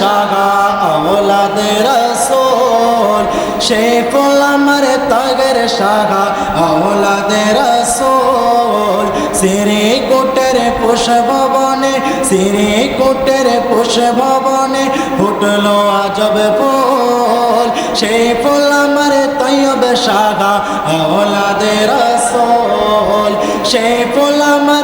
শাখা আওলাদে রসোল, সেই ফুল আমার তগর শাখা আওলাদে রসোল। সিরে কোটের পুষ্পবনে সিরে কোটের পুষ্পবনে ফুটলো আজব ফুল। সেই ফুল আমার তৈয়ব শাখা আওলাদে রসোল, সেই ফুল আমার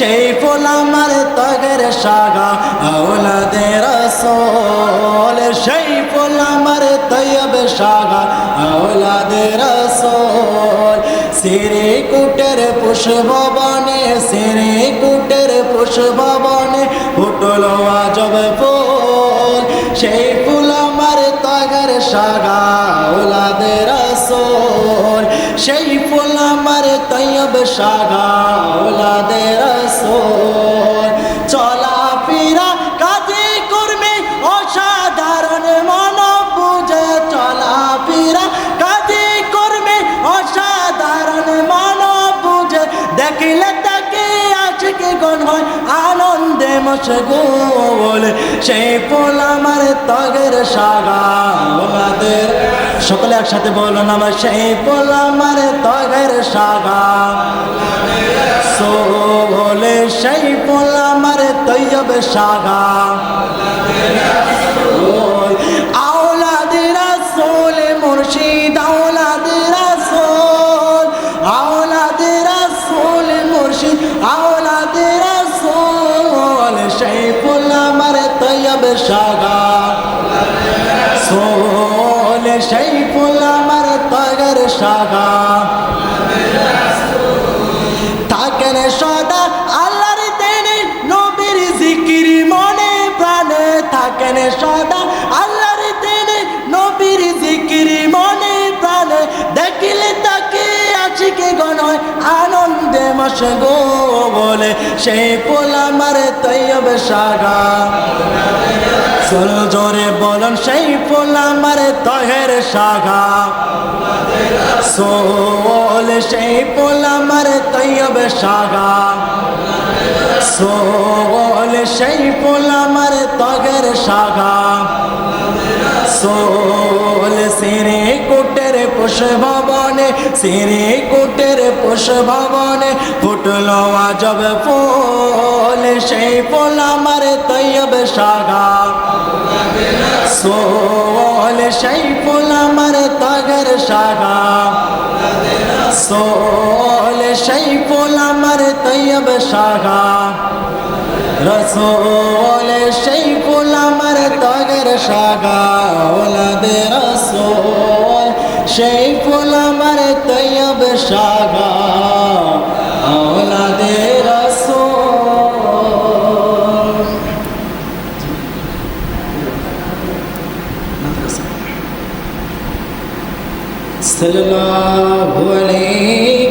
সেই ফুল আমার তগর শাখা আওলাদে রসোল। সেই ফুল আমার তৈয়ব শাখা আওলাদে রসোল। সিরে কুটের পুষ্পবনে সিরে কুটের পুষ্পবনে ফুটলো আজব ফুল। সেই ফুল আমার তগর শাখা আওলাদে রসোল সেই ফুল আমার শাখা আওলাদে রসোল। চলা ফিরা অসাধারণ চলা ফিরা অসাধারণ বুঝে দেখিলে তাকে আজকে গণ হয় আনন্দে মশগুল। সেই পোল আমার তগের সাগা ওনাদের সকলে একসাথে বলুন আমার সেই পোল আমার তগের সাগা। সোলে সেই পোল আমার তৈয়ব সাগা। সাগা সোল সেই ফুল আমার তগর সাগা থাকেন সদা আল্লাহর দেনে নবীর জিকির মনে প্রাণে। থাকেন সদা আল্লাহর দেনে নবীর জিকির মনে প্রাণে। দেখিলে তাকে আজকে গণয় আনন্দে মশগো বলে, সেই পোল আমার তৈয়ব সাগা। জোরে বলন, সেই পোলা মারে তহের সাগা। সোল সেই পোল আমার তৈয়ব সাগা। সোল সেই পোল আমার তগের সাগা। সোল সিরে কুটের পুষ্পবনে সিরে কুটের পুষ্পবনে ফুটলো আজব ফুল, সেই ফুল আমার তৈয়ব সাগা। সোল, সেই ফুল আমার তগর সাগা। সোল, সেই ফুল আমার তৈয়ব সাগা। রসোল, সেই ফুল আমার তগর সাগা। ওলাদে রসোল। সেই ফুল আমার তৈয়ব সাগা ওলাদে রসোল। সাল্লাল্লাহু আলাইহি